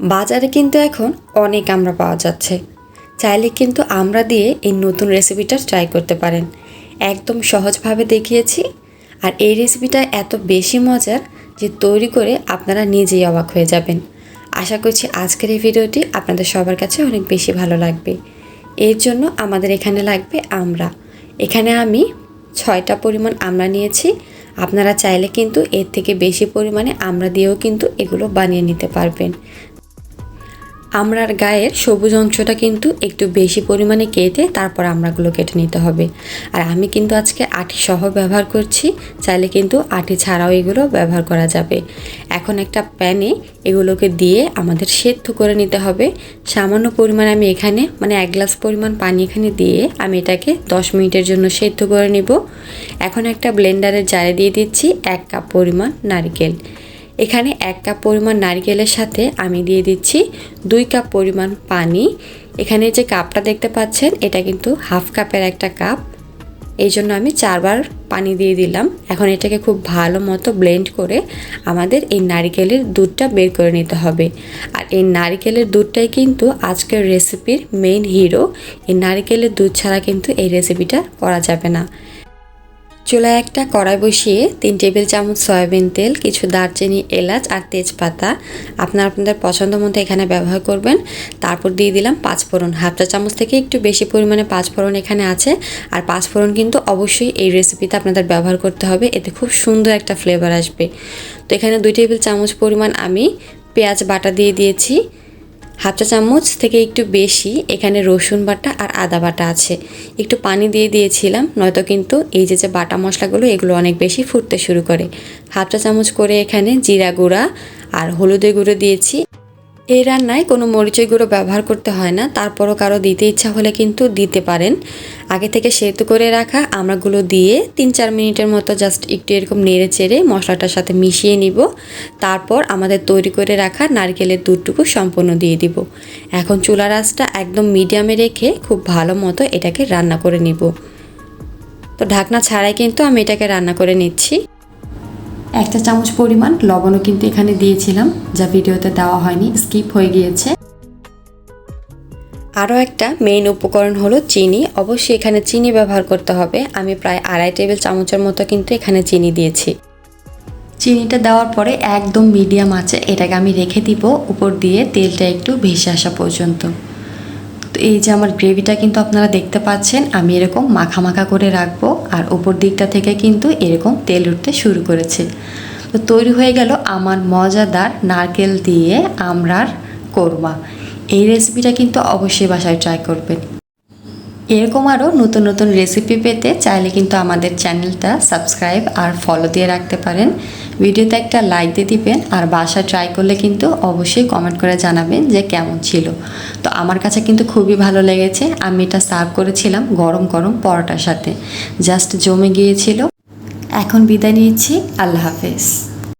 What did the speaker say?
বাজারে কিন্তু এখন অনেক আমরা পাওয়া যাচ্ছে। চাইলে কিন্তু আমরা দিয়ে এই নতুন রেসিপিটা ট্রাই করতে পারেন। একদম সহজভাবে দেখিয়েছি। আর এই রেসিপিটা এত বেশি মজার যে তৈরি করে আপনারা নিজেই অবাক হয়ে যাবেন। আশা করছি আজকের এই ভিডিওটি আপনাদের সবার কাছে অনেক বেশি ভালো লাগবে। এর জন্য আমাদের এখানে লাগবে আমরা। এখানে আমি ছয়টা পরিমাণ আমরা নিয়েছি। আপনারা চাইলে কিন্তু এর থেকে বেশি পরিমাণে আমরা দিয়েও কিন্তু এগুলো বানিয়ে নিতে পারবেন। আমরার গায়ের সবুজ অংশটা কিন্তু একটু বেশি পরিমাণে কেটে তারপর আমরাগুলো কেটে নিতে হবে। আর আমি কিন্তু আজকে আটি সহ ব্যবহার করছি, চাইলে কিন্তু আটি ছাড়াও এগুলো ব্যবহার করা যাবে। এখন একটা প্যানে এগুলোকে দিয়ে আমাদের সেদ্ধ করে নিতে হবে। সামান্য পরিমাণ আমি এখানে মানে এক গ্লাস পরিমাণ পানি এখানে দিয়ে আমি এটাকে দশ মিনিটের জন্য সেদ্ধ করে নিব। এখন একটা ব্লেন্ডারের জারে দিয়ে দিচ্ছি এক কাপ পরিমাণ নারকেল। এখানে এক কাপ পরিমাণ নারকেলের সাথে আমি দিয়ে দিচ্ছি দুই কাপ পরিমাণ পানি। এখানে যে কাপটা দেখতে পাচ্ছেন, এটা কিন্তু হাফ কাপের একটা কাপ। এই জন্য আমি চারবার পানি দিয়ে দিলাম। এখন এটাকে খুব ভালো মতো ব্লেন্ড করে আমাদের এই নারিকেলের দুধটা বের করে নিতে হবে। আর এই নারিকেলের দুধটাই কিন্তু আজকের রেসিপির মেইন হিরো এই নারিকেলের দুধ ছাড়া কিন্তু এই রেসিপিটা করা যাবে না। চুলায় একটা কড়াই বসিয়ে তিন টেবিল চামচ সয়াবিন তেল, কিছু দারচিনি, এলাচ আর তেজপাতা। আপনার আপনাদের পছন্দ মতো এখানে ব্যবহার করবেন। তারপর দিয়ে দিলাম পাঁচফোড়ন। হাফ চা চামচ থেকে একটু বেশি পরিমাণে পাঁচফোড়ন এখানে আছে। আর পাঁচফোড়ন কিন্তু অবশ্যই এই রেসিপিতে আপনাদের ব্যবহার করতে হবে। এতে খুব সুন্দর একটা ফ্লেভার আসবে। তো এখানে দুই টেবিল চামচ পরিমাণ আমি পেঁয়াজ বাটা দিয়ে দিয়েছি। হাফ চা চামচ থেকে একটু বেশি এখানে রসুন বাটা আর আদা বাটা আছে। একটু পানি দিয়ে দিয়েছিলাম, নয়তো কিন্তু এই যে যে বাটা মশলাগুলো, এগুলো অনেক বেশি ফুটতে শুরু করে। হাফ চা চামচ করে এখানে জিরা গুঁড়া আর হলুদের গুঁড়ো দিয়েছি। এই রান্নায় কোনো মরিচের গুঁড়ো ব্যবহার করতে হয় না, তারপরও কারও দিতে ইচ্ছা হলে কিন্তু দিতে পারেন। আগে থেকে সেদ্ধ করে রাখা আমরাগুলো দিয়ে তিন চার মিনিটের মতো জাস্ট একটু এরকম নেড়ে চেড়ে মশলাটার সাথে মিশিয়ে নিব। তারপর আমাদের তৈরি করে রাখা নারকেলের দুধটুকু সম্পূর্ণ দিয়ে দিব। এখন চুলার আঁচটা একদম মিডিয়ামে রেখে খুব ভালো মতো এটাকে রান্না করে নিব। তো ঢাকনা ছাড়াই কিন্তু আমি এটাকে রান্না করে নিচ্ছি। একটা চামচ পরিমাণ লবণও কিন্তু এখানে দিয়েছিলাম, যা ভিডিওতে দেওয়া হয়নি, স্কিপ হয়ে গিয়েছে। আরও একটা মেইন উপকরণ হলো চিনি। অবশ্যই এখানে চিনি ব্যবহার করতে হবে। আমি প্রায় আড়াই টেবিল চামচের মতো কিন্তু এখানে চিনি দিয়েছি। চিনিটা দেওয়ার পরে একদম মিডিয়াম আছে এটাকে আমি রেখে দিব, উপর দিয়ে তেলটা একটু ভেসে আসা পর্যন্ত। তো এই যে আমার গ্রেভিটা কিন্তু আপনারা দেখতে পাচ্ছেন, আমি এরকম মাখা মাখা করে রাখব আর ওপর দিকটা থেকে কিন্তু এরকম তেল উঠতে শুরু করেছে। তো তৈরি হয়ে গেল আমার মজাদার নারকেল দিয়ে আমরার কোরমা। এই রেসিপিটা কিন্তু অবশ্যই বাসায় ট্রাই করবেন। এরকম আরও নতুন নতুন রেসিপি পেতে চাইলে কিন্তু আমাদের চ্যানেলটা সাবস্ক্রাইব আর ফলো দিয়ে রাখতে পারেন। ভিডিওতে একটা লাইক দিয়ে দিবেন আর বাসা ট্রাই করলে কিন্তু অবশ্যই কমেন্ট করে জানাবেন যে কেমন ছিল। তো আমার কাছে কিন্তু খুবই ভালো লেগেছে। আমি এটা সার্ভ করেছিলাম গরম গরম পরোটার সাথে। জাস্ট জমে গিয়েছিল। এখন বিদায় নিচ্ছি। আল্লাহ হাফেজ।